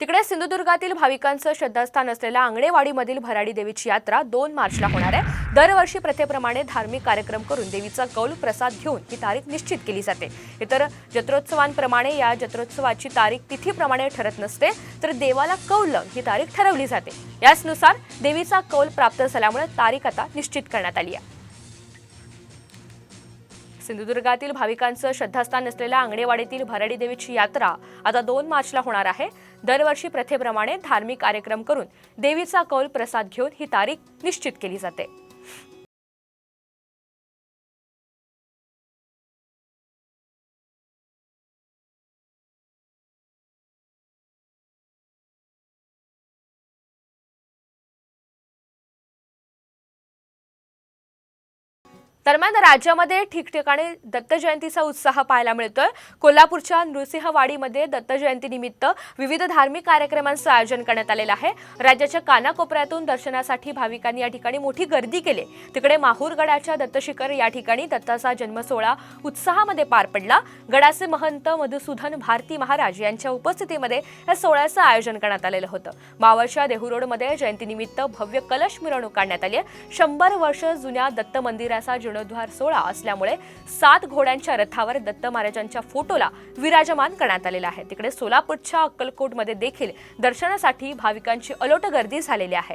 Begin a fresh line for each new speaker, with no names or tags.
तिकडे सिंधुदुर्गातील भाविकांचं श्रद्धास्थान असलेल्या आंगणेवाडीमधील भराडी देवीची यात्रा दोन मार्चला होणार आहे. दरवर्षी प्रथेप्रमाणे धार्मिक कार्यक्रम करून देवीचा कौल प्रसाद घेऊन ही तारीख निश्चित केली जाते. इतर जत्रोत्सवांप्रमाणे या जत्रोत्सवाची तारीख तिथीप्रमाणे ठरत नसते तर देवाला कौल ही तारीख ठरवली जाते. याचनुसार देवीचा कौल प्राप्त झाल्यामुळे तारीख आता निश्चित करण्यात आली आहे. सिंधुदुर्गातील भाविकांचं श्रद्धास्थान असलेल्या आंगणेवाडीतील भराडी देवीची यात्रा आता दोन मार्चला होणार आहे. दरवर्षी प्रथेप्रमाणे धार्मिक कार्यक्रम करून देवीचा कौल प्रसाद घेऊन ही तारीख निश्चित केली जाते. दरम्यान राज्यामध्ये ठिकठिकाणी दत्त जयंतीचा उत्साह पाहायला मिळतोय. कोल्हापूरच्या नृसिंहवाडीमध्ये दत्त जयंतीनिमित्त विविध धार्मिक कार्यक्रमांचं आयोजन करण्यात आलेलं आहे. राज्याच्या कानाकोपऱ्यातून दर्शनासाठी भाविकांनी या ठिकाणी मोठी गर्दी केली. तिकडे माहूरगडाच्या दत्तशिखर या ठिकाणी दत्ताचा जन्मसोहळा उत्साहामध्ये पार पडला. गडाचे महंत मधुसूदन भारती महाराज यांच्या उपस्थितीमध्ये या सोहळ्याचं आयोजन करण्यात आलेलं होतं. मावळच्या देहू रोडमध्ये जयंतीनिमित्त भव्य कलश मिरवणूक काढण्यात आली आहे. शंभर वर्ष जुन्या दत्त मंदिराचा जीर्णोद्धार सोहळा असल्यामुळे सात घोड्यांच्या रथावर दत्त महाराजांच्या फोटोला विराजमान करण्यात आलेला आहे. तिकडे सोलापूरच्या अक्कलकोटमध्ये देखील दर्शनासाठी भाविकांची अलोट गर्दी झालेली आहे.